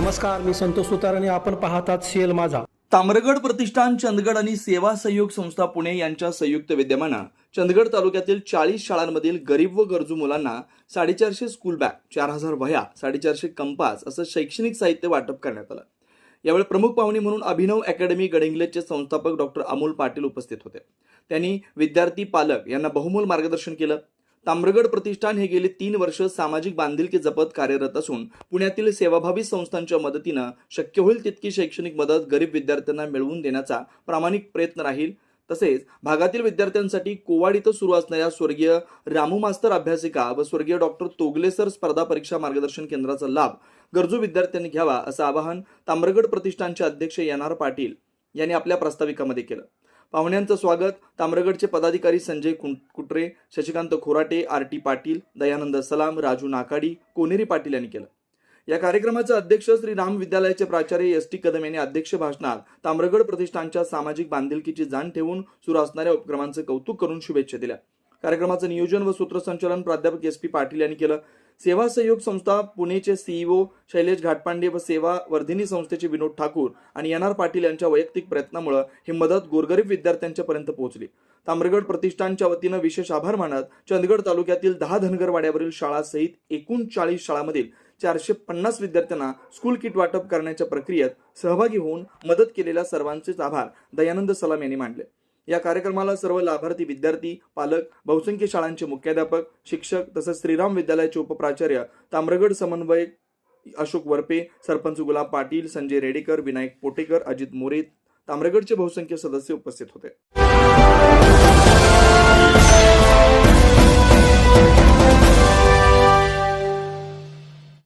नमस्कार मी संतोष सुतार आणि आपण पाहतात सीएल माझा. ताम्रगड प्रतिष्ठान चंदगड आणि सेवा सहयोग संस्था पुणे यांच्या संयुक्त विद्यमानं चंदगड तालुक्यातील चाळीस शाळांमधील गरीब व गरजू मुलांना साडेचारशे स्कूल बॅग चार हजार वह्या साडेचारशे कंपास असं शैक्षणिक साहित्य वाटप करण्यात आलं. यावेळी प्रमुख पाहुणे म्हणून अभिनव अकॅडमी गडिंग्लेजचे संस्थापक डॉक्टर अमोल पाटील उपस्थित होते. त्यांनी विद्यार्थी पालक यांना बहुमोल मार्गदर्शन केलं. ताम्रगड प्रतिष्ठान हे गेले तीन वर्ष सामाजिक बांधिलकी जपत कार्यरत असून पुण्यातील सेवाभावी संस्थांच्या मदतीनं शक्य होईल तितकी शैक्षणिक मदत गरीब विद्यार्थ्यांना मिळवून देण्याचा प्रामाणिक प्रयत्न राहील. तसेच भागातील विद्यार्थ्यांसाठी कोवाड इथं सुरू असणाऱ्या स्वर्गीय रामू मास्तर अभ्यासिका व स्वर्गीय डॉक्टर तोगलेसर स्पर्धा परीक्षा मार्गदर्शन केंद्राचा लाभ गरजू विद्यार्थ्यांनी घ्यावा असं आवाहन ताम्रगड प्रतिष्ठानचे अध्यक्ष एन आर पाटील यांनी आपल्या प्रस्ताविकामध्ये केलं. पाहुण्यांचं स्वागत. ताम्रगडचे पदाधिकारी Sanjay Kutare Kutre Shashikant Khorate R T Patil Dayanand Salam Raju नाकाडी Connery Patil यांनी केलं. या कार्यक्रमाचे अध्यक्ष श्री राम विद्यालयाचे प्राचार्य एस टी कदम यांनी अध्यक्ष भाषणात ताम्रगड प्रतिष्ठानच्या सामाजिक बांधिलकीची जाण ठेवून सुरू असणाऱ्या उपक्रमांचं कौतुक करून शुभेच्छा दिल्या. कार्यक्रमाचं नियोजन व सूत्रसंचालन प्राध्यापक एस पी पाटील यांनी केलं. सेवा सहयोग संस्था पुणेचे सीईओ शैलेश घाटपांडे व सेवा वर्धिनी संस्थेचे विनोद ठाकूर आणि एन आर पाटील यांच्या वैयक्तिक प्रयत्नामुळे ही मदत गोरगरीब विद्यार्थ्यांच्यापर्यंत पोहोचली. ताम्रगड प्रतिष्ठानच्या वतीनं विशेष आभार मानत चंदगड तालुक्यातील दहा धनगरवाड्यावरील शाळासहित एकूण चाळीस शाळांमधील चारशे पन्नास विद्यार्थ्यांना स्कूल किट वाटप करण्याच्या प्रक्रियेत सहभागी होऊन मदत केलेल्या सर्वांचेच आभार दयानंद सलाम यांनी मांडले या कार्यक्रमाला सर्व लाभार्थी विद्यार्थी पालक बहुसंख्य शाळांचे मुख्याध्यापक शिक्षक तसंच श्रीराम विद्यालयाचे उपप्राचार्य ताम्रगड समन्वयक अशोक वरपे सरपंच गुलाब पाटील संजय रेडेकर विनायक पोटेकर अजित मोरे ताम्रगडचे बहुसंख्य सदस्य उपस्थित होते.